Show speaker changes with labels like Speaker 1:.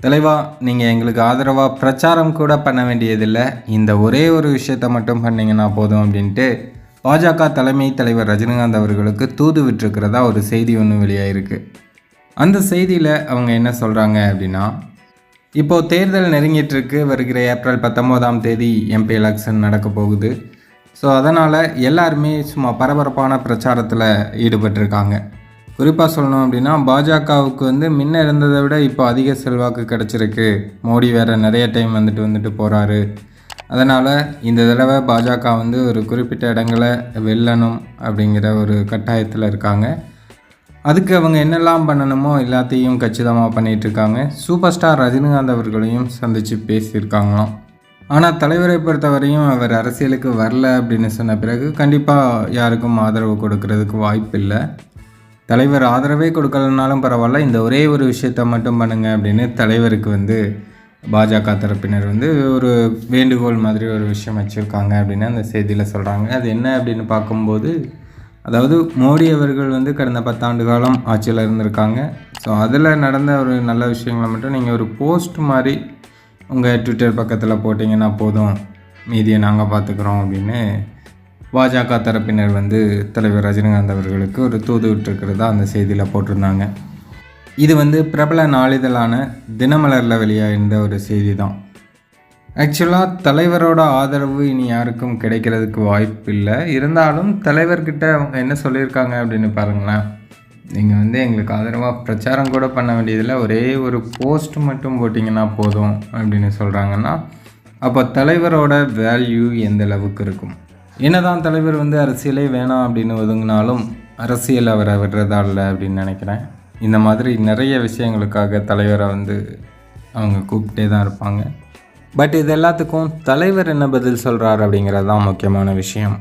Speaker 1: தலைவா நீங்கள் எங்களுக்கு ஆதரவாக பிரச்சாரம் கூட பண்ண வேண்டியதில்லை. இந்த ஒரே ஒரு விஷயத்தை மட்டும் பண்ணிங்கன்னா போதும் அப்படின்ட்டு பாஜக தலைமை தலைவர் ரஜினிகாந்த் அவர்களுக்கு தூது விட்டுருக்கிறதா ஒரு செய்தி ஒன்று வெளியாகிருக்கு அந்த செய்தியில் அவங்க என்ன சொல்கிறாங்க அப்படின்னா இப்போது தேர்தல் நெருங்கிட்டு இருக்கு வருகிற ஏப்ரல் பத்தொம்போதாம் தேதி எம்பி எலெக்ஷன் நடக்க போகுது. ஸோ அதனால் எல்லாருமே சும்மா பரபரப்பான பிரச்சாரத்தில் ஈடுபட்டிருக்காங்க. குறிப்பாக சொல்லணும் அப்படின்னா பாஜகவுக்கு வந்து முன்ன இருந்ததை விட இப்போ அதிக செல்வாக்கு கிடச்சிருக்கு. மோடி வேறு நிறைய டைம் வந்துட்டு வந்துட்டு போகிறாரு அதனால் இந்த தடவை பாஜக வந்து ஒரு குறிப்பிட்ட இடங்களை வெல்லணும் அப்படிங்கிற ஒரு கட்டாயத்தில் இருக்காங்க. அதுக்கு அவங்க என்னெல்லாம் பண்ணணுமோ எல்லாத்தையும் கச்சிதமாக பண்ணிகிட்ருக்காங்க சூப்பர் ஸ்டார் ரஜினிகாந்த் அவர்களையும் சந்தித்து பேசியிருக்காங்களாம். ஆனால் தலைவரை பொறுத்தவரையும் அவர் அரசியலுக்கு வரல அப்படின்னு சொன்ன பிறகு கண்டிப்பாக யாருக்கும் ஆதரவு கொடுக்கறதுக்கு வாய்ப்பு இல்லை தலைவர் ஆதரவே கொடுக்கலனாலும் பரவாயில்ல இந்த ஒரே ஒரு விஷயத்த மட்டும் பண்ணுங்கள் அப்படின்னு தலைவருக்கு வந்து பாஜக தரப்பினர் வந்து ஒரு வேண்டுகோள் மாதிரி ஒரு விஷயம் வச்சுருக்காங்க அப்படின்னு அந்த செய்தியில் சொல்கிறாங்க அது என்ன அப்படின்னு பார்க்கும்போது அதாவது மோடி அவர்கள் வந்து கடந்த பத்தாண்டு காலம் ஆட்சியில் இருந்திருக்காங்க. ஸோ அதில் நடந்த ஒரு நல்ல விஷயங்களை மட்டும் நீங்கள் ஒரு போஸ்ட் மாதிரி உங்கள் ட்விட்டர் பக்கத்தில் போட்டிங்கன்னா போதும். மீதியை நாங்கள் பார்த்துக்குறோம் அப்படின்னு பாஜக தரப்பினர் வந்து தலைவர் ரஜினிகாந்த் அவர்களுக்கு ஒரு தூது விட்டுருக்கிறதா அந்த செய்தியில் போட்டிருந்தாங்க. இது வந்து பிரபல நாளிதழான தினமலரில் வெளியாயிருந்த ஒரு செய்தி தான் ஆக்சுவலாக தலைவரோட ஆதரவு இனி யாருக்கும் கிடைக்கிறதுக்கு வாய்ப்பு இல்லை இருந்தாலும் தலைவர்கிட்ட அவங்க என்ன சொல்லியிருக்காங்க அப்படின்னு பாருங்களேன். நீங்கள் வந்து எங்களுக்கு ஆதரவாக பிரச்சாரம் கூட பண்ண வேண்டியதில்லை. ஒரே ஒரு போஸ்ட் மட்டும் போட்டிங்கன்னா போதும் அப்படின்னு சொல்கிறாங்கன்னா அப்போ தலைவரோட வேல்யூ எந்த அளவுக்கு இருக்கும்? என்னதான் தலைவர் வந்து அரசியலே வேணாம் அப்படின்னு ஒதுங்கினாலும் அரசியல் அவரை விடுறதா இல்லை அப்படின்னு நினைக்கிறேன். இந்த மாதிரி நிறைய விஷயங்களுக்காக தலைவரை வந்து அவங்க கூப்பிட்டே தான் இருப்பாங்க. பட் இது எல்லாத்துக்கும் தலைவர் என்ன பதில் சொல்கிறார் அப்படிங்கிறது தான் முக்கியமான விஷயம்.